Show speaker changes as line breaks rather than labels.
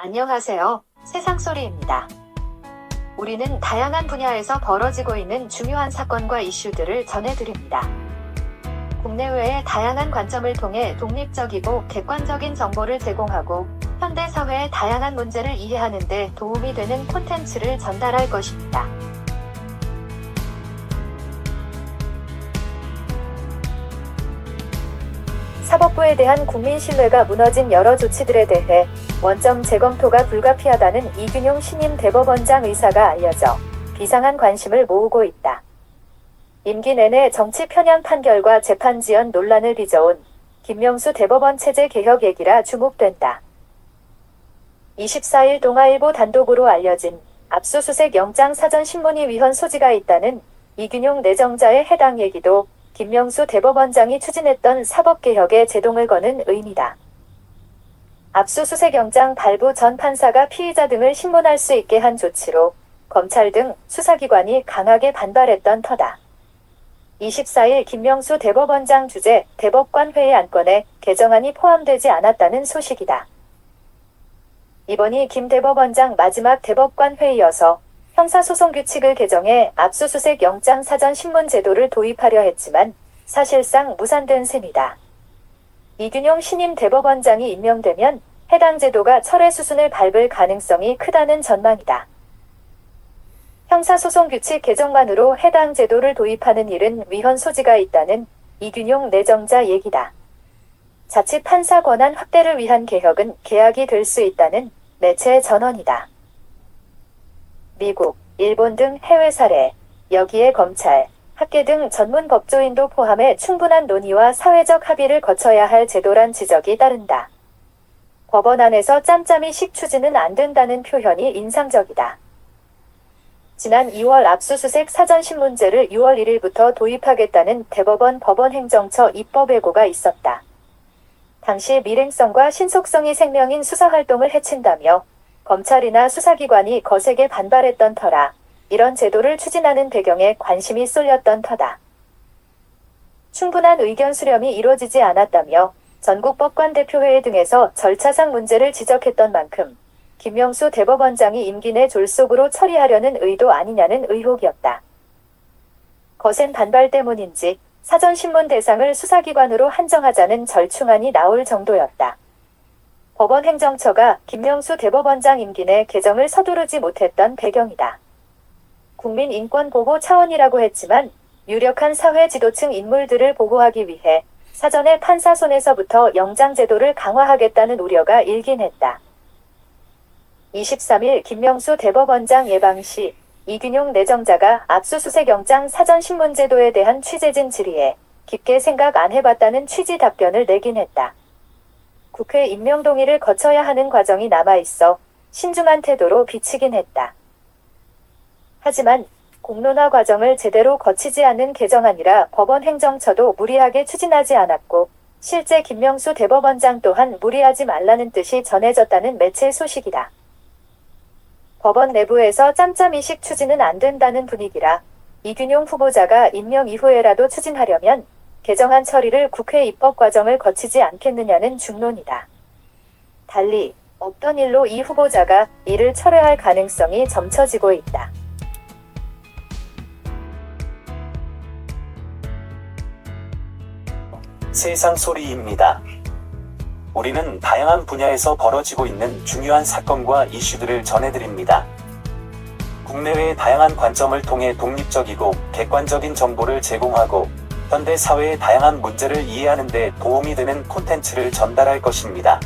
안녕하세요. 세상소리입니다. 우리는 다양한 분야에서 벌어지고 있는 중요한 사건과 이슈들을 전해드립니다. 국내외의 다양한 관점을 통해 독립적이고 객관적인 정보를 제공하고 현대 사회의 다양한 문제를 이해하는 데 도움이 되는 콘텐츠를 전달할 것입니다. 사법부에 대한 국민 신뢰가 무너진 여러 조치들에 대해 원점 재검토가 불가피하다는 이균용 신임 대법원장 의사가 알려져 비상한 관심을 모으고 있다. 임기 내내 정치 편향 판결과 재판 지연 논란을 빚어온 김명수 대법원 체제 개혁 얘기라 주목된다. 24일 동아일보 단독으로 알려진 압수수색 영장 사전 신문이 위헌 소지가 있다는 이균용 내정자의 해당 얘기도 김명수 대법원장이 추진했던 사법개혁에 제동을 거는 의미다. 압수수색 영장 발부 전 판사가 피의자 등을 신문할 수 있게 한 조치로 검찰 등 수사기관이 강하게 반발했던 터다. 24일 김명수 대법원장 주재 대법관 회의 안건에 개정안이 포함되지 않았다는 소식이다. 이번이 김 대법원장 마지막 대법관 회의여서 형사소송 규칙을 개정해 압수수색 영장 사전 신문 제도를 도입하려 했지만 사실상 무산된 셈이다. 이균용 신임 대법원장이 임명되면 해당 제도가 철회 수순을 밟을 가능성이 크다는 전망이다. 형사소송 규칙 개정만으로 해당 제도를 도입하는 일은 위헌 소지가 있다는 이균용 내정자 얘기다. 자칫 판사 권한 확대를 위한 개혁은 계약이 될 수 있다는 매체 전언이다. 미국, 일본 등 해외 사례, 여기에 검찰, 학계 등 전문 법조인도 포함해 충분한 논의와 사회적 합의를 거쳐야 할 제도란 지적이 따른다. 법원 안에서 짬짬이 식 추진은 안 된다는 표현이 인상적이다. 지난 2월 압수수색 사전신문제를 6월 1일부터 도입하겠다는 대법원 법원행정처 입법 예고가 있었다. 당시 밀행성과 신속성이 생명인 수사활동을 해친다며 검찰이나 수사기관이 거세게 반발했던 터라 이런 제도를 추진하는 배경에 관심이 쏠렸던 터다. 충분한 의견 수렴이 이루어지지 않았다며 전국법관대표회의 등에서 절차상 문제를 지적했던 만큼 김명수 대법원장이 임기 내 졸속으로 처리하려는 의도 아니냐는 의혹이었다. 거센 반발 때문인지 사전신문 대상을 수사기관으로 한정하자는 절충안이 나올 정도였다. 법원 행정처가 김명수 대법원장 임기 내 개정을 서두르지 못했던 배경이다. 국민 인권 보호 차원이라고 했지만 유력한 사회 지도층 인물들을 보호하기 위해 사전에 판사 손에서부터 영장 제도를 강화하겠다는 우려가 일긴 했다. 23일 김명수 대법원장 예방 시 이균용 내정자가 압수수색 영장 사전 신문 제도에 대한 취재진 질의에 깊게 생각 안 해봤다는 취지 답변을 내긴 했다. 국회 임명 동의를 거쳐야 하는 과정이 남아 있어 신중한 태도로 비치긴 했다. 하지만 공론화 과정을 제대로 거치지 않은 개정안이라 법원 행정처도 무리하게 추진하지 않았고 실제 김명수 대법원장 또한 무리하지 말라는 뜻이 전해졌다는 매체 소식이다. 법원 내부에서 짬짬이식 추진은 안 된다는 분위기라 이균용 후보자가 임명 이후에라도 추진하려면 개정안 처리를 국회 입법 과정을 거치지 않겠느냐는 중론이다. 달리 어떤 일로 이 후보자가 이를 철회할 가능성이 점쳐지고 있다.
세상 소리입니다. 우리는 다양한 분야에서 벌어지고 있는 중요한 사건과 이슈들을 전해드립니다. 국내외의 다양한 관점을 통해 독립적이고 객관적인 정보를 제공하고 현대 사회의 다양한 문제를 이해하는 데 도움이 되는 콘텐츠를 전달할 것입니다.